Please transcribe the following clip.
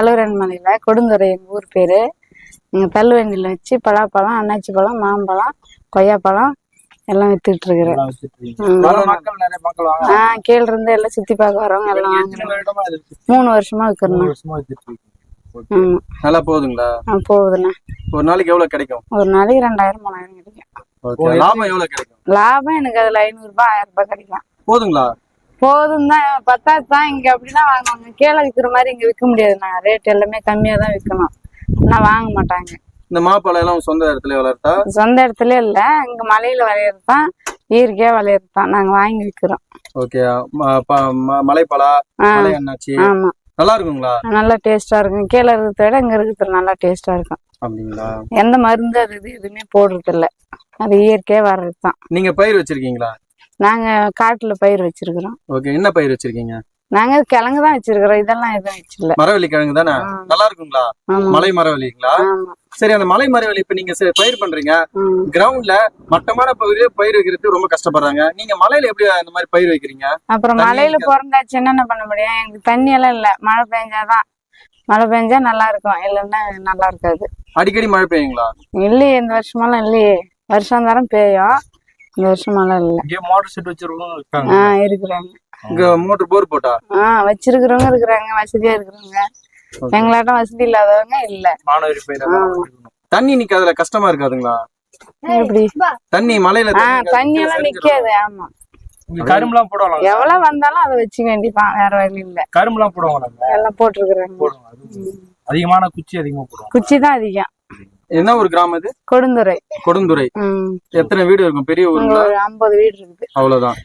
தள்ளுவரன் மலையில கொடுந்துறை எங்க ஊர் பேரு. இங்க தள்ளுவண்டியில வச்சு பலாப்பழம் அன்னாச்சி பழம் மாம்பழம் கொய்யாப்பழம் எல்லாம் வித்துட்டு இருக்கிறேன். ஆஹ் கீழ இருந்து எல்லாம் சுத்தி பார்க்க வரவங்க எல்லாம் வாங்குறாங்க? மூணு வருஷமா விற்கிறேன் நல்லா போகுதுங்களா ஆ, போகுதுண்ணா. ஒரு நாளைக்கு எவ்வளவு கிடைக்கும்? ஒரு நாளைக்கு ரெண்டாயிரம் மூணாயிரம் கிடைக்கும். லாபம் எவ்வளவு கிடைக்கும்? லாபம் எனக்கு அதுல ஐநூறு ரூபாய் ஆயிரம் ரூபாய் கிடைக்கும். போதுங்களா? போதும் தான் பத்தாது தான் இங்க அப்படிதான் வாங்குவாங்க கீழே விற்கிற மாதிரி இங்க விற்க முடியாதுண்ணா ரேட் எல்லாமே கம்மியா தான் விற்கணும் ஆனா வாங்க மாட்டாங்க. இந்த மாப்பழம் எல்லாம் சொந்த இடத்துல வளர்த்தா? சொந்த இடத்துல இல்ல. இங்க மலையில விளையிறது தான் இயற்கையா விளையிறது தான் நாங்க வாங்கி விற்கிறோம் ஓகே மலைப்பழா மலை அண்ணாச்சி ஆமா. நல்லா இருக்குங்களா? நல்லா டேஸ்டா இருக்கும். கீழே இருக்கிறத விட இங்க இருக்கிறது நல்லா டேஸ்டா இருக்கும். அப்படிங்களா? எந்த மருந்து அது இது எதுவுமே போடுறது இல்ல அது இயற்கையா வர்றது தான் நீங்க பயிர் வச்சிருக்கீங்களா? நாங்க காட்டுல பயிர் வச்சிருக்கிறோம். ஓகே என்ன பயிர் வச்சிருக்கீங்க? நாங்க கிழங்கு தான் வச்சிருக்கிறோம். இதெல்லாம் எதுவும் வச்சிடல மரவள்ளி கிழங்கு தானே. நல்லா இருக்குங்களா? மலை மரவள்ளிங்களா? சரி அந்த மலை மரவள்ளி இப்ப நீங்க பயிர் பண்றீங்க. கிரவுண்ட்ல மட்டமான பகுதியில பயிர் வைக்கிறதுக்கு ரொம்ப கஷ்டப்படுறாங்க. நீங்க மலையில எப்படி அந்த மாதிரி பயிர் வைக்கிறீங்க? அப்புறம் மலையில. பிறந்தாச்சு என்னென்ன பண்ண முடியும்? எங்களுக்கு தண்ணி எல்லாம் இல்ல. மழை பெஞ்சாதான். மழை பெஞ்சா நல்லா இருக்கும். இல்லைன்னா நல்லா இருக்காது. அடிக்கடி மழை பெய்யுங்களா? இல்லையே இந்த வருஷமெல்லாம் இல்லையே. வருஷம் தரம் பெய்யும். இந்த வருஷமெல்லாம் இல்ல. இங்கே மோட்டர் செட் வச்சிருக்கவங்க இருக்காங்க. ஆஹ் இருக்கிறாங்க. இங்க மோட்டர் போர் போட்டா? ஆஹ் வச்சிருக்கிறவங்க இருக்கிறாங்க வசதியா இருக்கிறவங்க எங்களாட்டம் வசதி இல்லாதவங்க இல்ல. மாணவரி பயிர். தண்ணி நிக்காதுல கஷ்டமா இருக்காதுங்களா? எப்படி? தண்ணி மலையில தண்ணி எல்லாம் நிக்காது. ஆமா. கரும்புலாம் போடுவாங்க எவ்வளவு வந்தாலும் அதை வச்சுக்க வேண்டியதான் வேற வழி இல்ல. கரும்புலாம் போடுவாங்க எல்லாம் போட்டிருக்கிறாங்க. அதிகமான குச்சி அதிகமா போடுவோம் குச்சி தான் அதிகம். என்ன ஒரு கிராமம் இது? கொடுந்துறை. உம் எத்தனை வீடு இருக்கும்? பெரிய ஒரு ஐம்பது வீடு இருக்குது அவ்வளவுதான்.